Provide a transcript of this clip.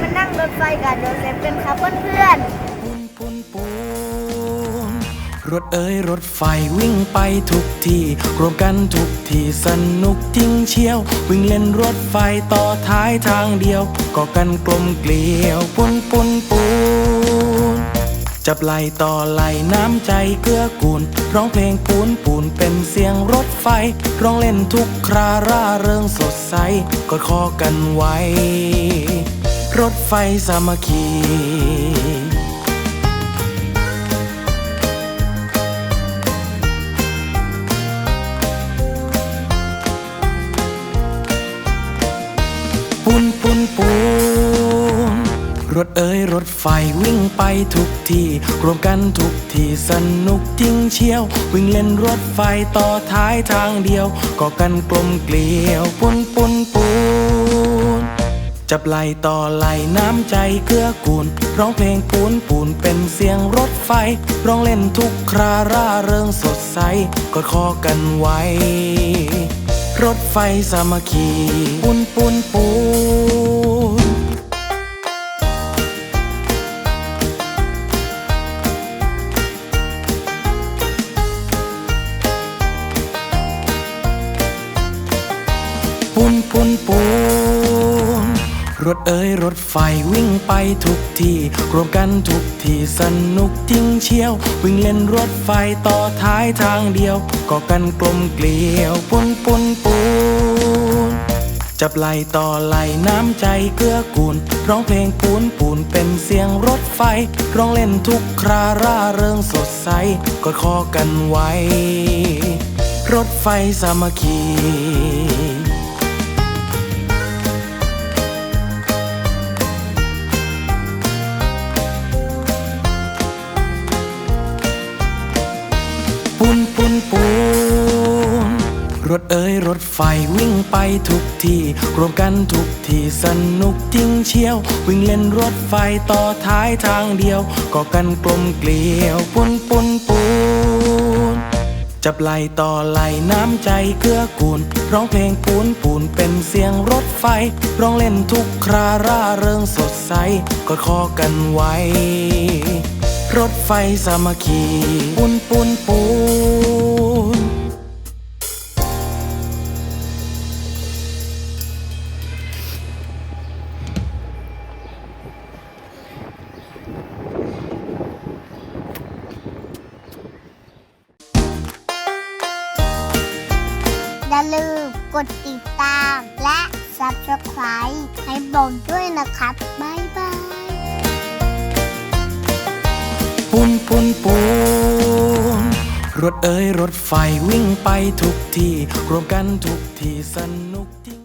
มานั่งรถไฟกับโดเซฟกันครับเพื่อนปูนปูนปูน รถเอ้ยรถไฟวิ่งไปทุกที่รวมกันทุกที่สนุกจริงเชียว วิ่งเล่นรถไฟต่อท้ายทางเดียวก็กันกลมเกลียวปุนปุนปูนจับไหลต่อไหลน้ำใจเกื้อกูล ร้องเพลงปูนปูนเป็นเสียงรถไฟ ร้องเล่นทุกคราร่าเริงสดใสกอดคอกันไว้ รถไฟสามัคคี รถเอ้ยรถไฟวิ่งไปทุกที่ รวมกันทุกที่สนุกจริงเชียว วิ่งเล่นรถไฟต่อท้ายทางเดียวก็กันกลมเกลียวปูนปูนปูนจับไหลต่อไหลน้ำใจเกื้อกูล ร้องเพลงปูนปูนเป็นเสียงรถไฟ ร้องเล่นทุกคราร่าเริงสดใสกอดคอกันไว้ รถไฟสามัคคีปูนปูนปูน ปูนปูนปูนรถเอ้ยรถไฟวิ่งไปทุกที่ รวมกันทุกที่สนุกจริงเชียว วิ่งเล่นรถไฟต่อท้ายทางเดียวก็กันกลมเกลียวปูนปูนปูนจับไหลต่อไหลน้ำใจเกื้อกูล ร้องเพลงปูนปูนเป็นเสียงรถไฟ ร้องเล่นทุกคราร่าเริงสดใสกอดคอกันไว้ รถไฟสามัคคี ปูนปูนปูนรถเอ้ยรถไฟวิ่งไปทุกที่รวมกันทุกที่สนุกจริงเชียว วิ่งเล่นรถไฟต่อท้ายทางเดียวก็กันกลมเกลียวปูนปูนปูนจับไหลต่อไหลน้ำใจเกื้อกูลร้องเพลงปูนปูนเป็นเสียงรถไฟ ร้องเล่นทุกคราร่าเริงสดใสกอดคอกันไว้ รถไฟสามัคคีปูนปูนปูน อย่าลืมกดติดตาม และ Subscribe ให้บอมด้วยนะครับ บ๊ายบาย ปูนปูนปูนรถเอ้ยรถไฟวิ่งไปทุกที่รวมกันทุกที่สนุกที่